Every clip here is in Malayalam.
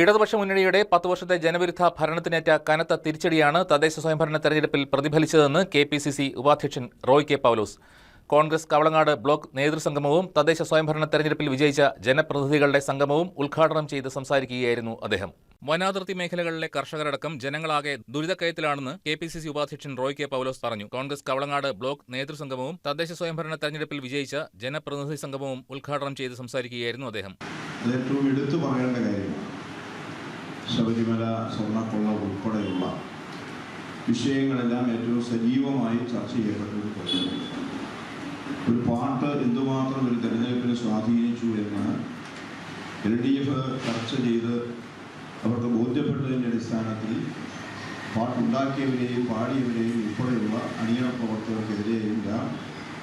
ഇടതുപക്ഷ മുന്നണിയുടെ പത്ത് വർഷത്തെ ജനവിരുദ്ധ ഭരണത്തിനേറ്റ കനത്ത തിരിച്ചടിയാണ് തദ്ദേശ സ്വയംഭരണ തെരഞ്ഞെടുപ്പിൽ പ്രതിഫലിച്ചതെന്ന് കെ പി സി സി ഉപാധ്യക്ഷൻ റോയ് കെ പൗലോസ്. കോൺഗ്രസ് കവളങ്ങാട് ബ്ലോക്ക് നേതൃസംഗമവും തദ്ദേശ സ്വയംഭരണ തെരഞ്ഞെടുപ്പിൽ വിജയിച്ച ജനപ്രതിനിധികളുടെ സംഗമവും ഉദ്ഘാടനം ചെയ്ത് സംസാരിക്കുകയായിരുന്നു അദ്ദേഹം. വനാതിർത്തി മേഖലകളിലെ കർഷകരടക്കം ജനങ്ങളാകെ ദുരിതക്കയത്തിലാണെന്ന് കെ പി സി സി ഉപാധ്യക്ഷൻ റോയ് കെ പൗലോസ് പറഞ്ഞു. കോൺഗ്രസ് കവളങ്ങാട് ബ്ലോക്ക് നേതൃസംഗമവും തദ്ദേശ സ്വയംഭരണ തെരഞ്ഞെടുപ്പിൽ വിജയിച്ച ജനപ്രതിനിധി സംഗമവും ഉദ്ഘാടനം ചെയ്ത് സംസാരിക്കുകയായിരുന്നു അദ്ദേഹം. ഏറ്റവും എടുത്തു പറയേണ്ട കാര്യമാണ്. ശബരിമല സ്വർണക്കൊള്ള ഉൾപ്പെടെയുള്ള വിഷയങ്ങളെല്ലാം ഏറ്റവും സജീവമായി ചർച്ച ചെയ്യപ്പെട്ട ഒരു പാട്ട് എന്തുമാത്രം ഒരു തെരഞ്ഞെടുപ്പിനെ സ്വാധീനിച്ചു എന്ന് എൽ ഡി എഫ് ചർച്ച ചെയ്ത് അവർക്ക് ബോധ്യപ്പെട്ടതിന്റെ അടിസ്ഥാനത്തിൽ പാട്ടുണ്ടാക്കിയവരെയും പാടിയവരെയും ഉൾപ്പെടെയുള്ള അണിയറ പ്രവർത്തകർക്കെതിരെയെല്ലാം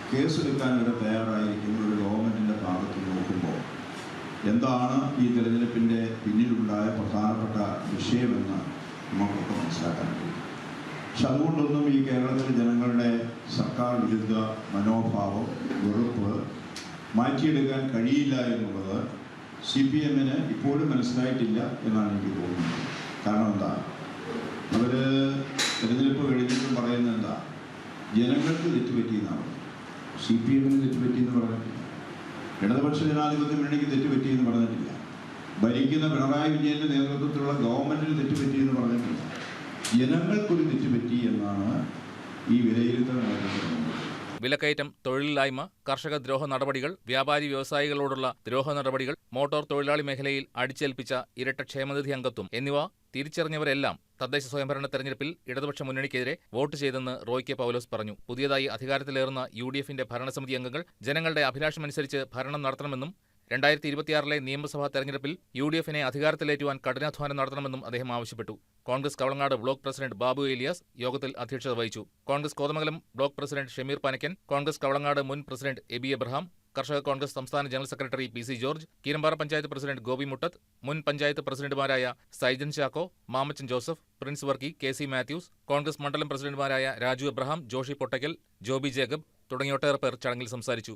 കേസെടുക്കാൻ വരെ തയ്യാറായിരിക്കുന്ന ഒരു എന്താണ് ഈ തിരഞ്ഞെടുപ്പിന്റെ പിന്നിലുണ്ടായ പ്രധാനപ്പെട്ട വിഷയമെന്ന് നമുക്കൊക്കെ മനസ്സിലാക്കാൻ കഴിയും. പക്ഷെ അതുകൊണ്ടൊന്നും ഈ കേരളത്തിലെ ജനങ്ങളുടെ സർക്കാർ വിരുദ്ധ മനോഭാവം വെറുപ്പ് മാറ്റിയെടുക്കാൻ കഴിയില്ല എന്നുള്ളത് സി പി എമ്മിന് ഇപ്പോഴും മനസ്സിലായിട്ടില്ല എന്നാണ് എനിക്ക് തോന്നുന്നത്. കാരണം എന്താ? അവർ തിരഞ്ഞെടുപ്പ് കഴിഞ്ഞിട്ടും പറയുന്നത് എന്താ? ജനങ്ങൾക്ക് തെറ്റുപറ്റിയെന്നാണ്. സി പി എമ്മിന് തെറ്റുപറ്റിയെന്ന് പറഞ്ഞിട്ടില്ല ഇടതുപക്ഷ ജനാധിപത്യ മുന്നണിക്ക് തെറ്റുപറ്റിയെന്ന് പറഞ്ഞിട്ടില്ല. ഭരിക്കുന്ന പിണറായി വിജയന്റെ നേതൃത്വത്തിലുള്ള ഗവൺമെന്റിന് തെറ്റുപറ്റി എന്ന് പറഞ്ഞിട്ടില്ല. ജനങ്ങൾക്കൊരു തെറ്റുപറ്റി എന്നാണ് ഈ വിലയിരുത്തൽ നടത്തുന്നത് വിലക്കയറ്റം തൊഴിലില്ലായ്മ കർഷക ദ്രോഹ നടപടികൾ വ്യാപാരി വ്യവസായികളോടുള്ള ദ്രോഹ നടപടികൾ മോട്ടോർ തൊഴിലാളി മേഖലയിൽ അടിച്ചേൽപ്പിച്ച ഇരട്ട ക്ഷേമനിധി അംഗത്വം എന്നിവ തിരിച്ചറിഞ്ഞവരെല്ലാം തദ്ദേശ സ്വയംഭരണ തെരഞ്ഞെടുപ്പിൽ ഇടതുപക്ഷ മുന്നണിക്കെതിരെ വോട്ട് ചെയ്തെന്ന് റോയ് കെ പൗലോസ് പറഞ്ഞു. പുതിയതായി അധികാരത്തിലേറുന്ന യു ഡി എഫിന്റെ ഭരണസമിതി അംഗങ്ങൾ ജനങ്ങളുടെ അഭിലാഷമനുസരിച്ച് ഭരണം നടത്തണമെന്നും രണ്ടായിരത്തി ഇരുപത്തിയാറിലെ നിയമസഭാ തെരഞ്ഞെടുപ്പിൽ യു ഡി എഫിനെ അധികാരത്തിലേറ്റുവാൻ കഠിനാധ്വാനം നടത്തണമെന്നും അദ്ദേഹം ആവശ്യപ്പെട്ടു. കോൺഗ്രസ് കവളങ്ങാട് ബ്ലോക്ക് പ്രസിഡന്റ് ബാബു ഏലിയാസ് യോഗത്തിൽ അധ്യക്ഷത വഹിച്ചു. കോൺഗ്രസ് കോതമംഗലം ബ്ലോക്ക് പ്രസിഡന്റ് ഷമീർ പനക്കൻ കോൺഗ്രസ് കവളങ്ങാട് മുൻ പ്രസിഡന്റ് എബി എബ്രഹാം കർഷക കോൺഗ്രസ് സംസ്ഥാന general secretary P C George Keerampara panchayat president Gopi Muttath മുൻ പഞ്ചായത്ത് പ്രസിഡന്റുമാരായ സൈജൻ ചാക്കോ മാമച്ചൻ ജോസഫ് പ്രിൻസ് വർക്കി കെ സി മാത്യൂസ് കോൺഗ്രസ് മണ്ഡലം പ്രസിഡന്റുമാരായ രാജു എബ്രഹാം ജോഷി പൊട്ടയ്ക്കൽ ജോബി ജേക്കബ് തുടങ്ങിയ ഒട്ടേറെ പേർ ചടങ്ങിൽ സംസാരിച്ചു.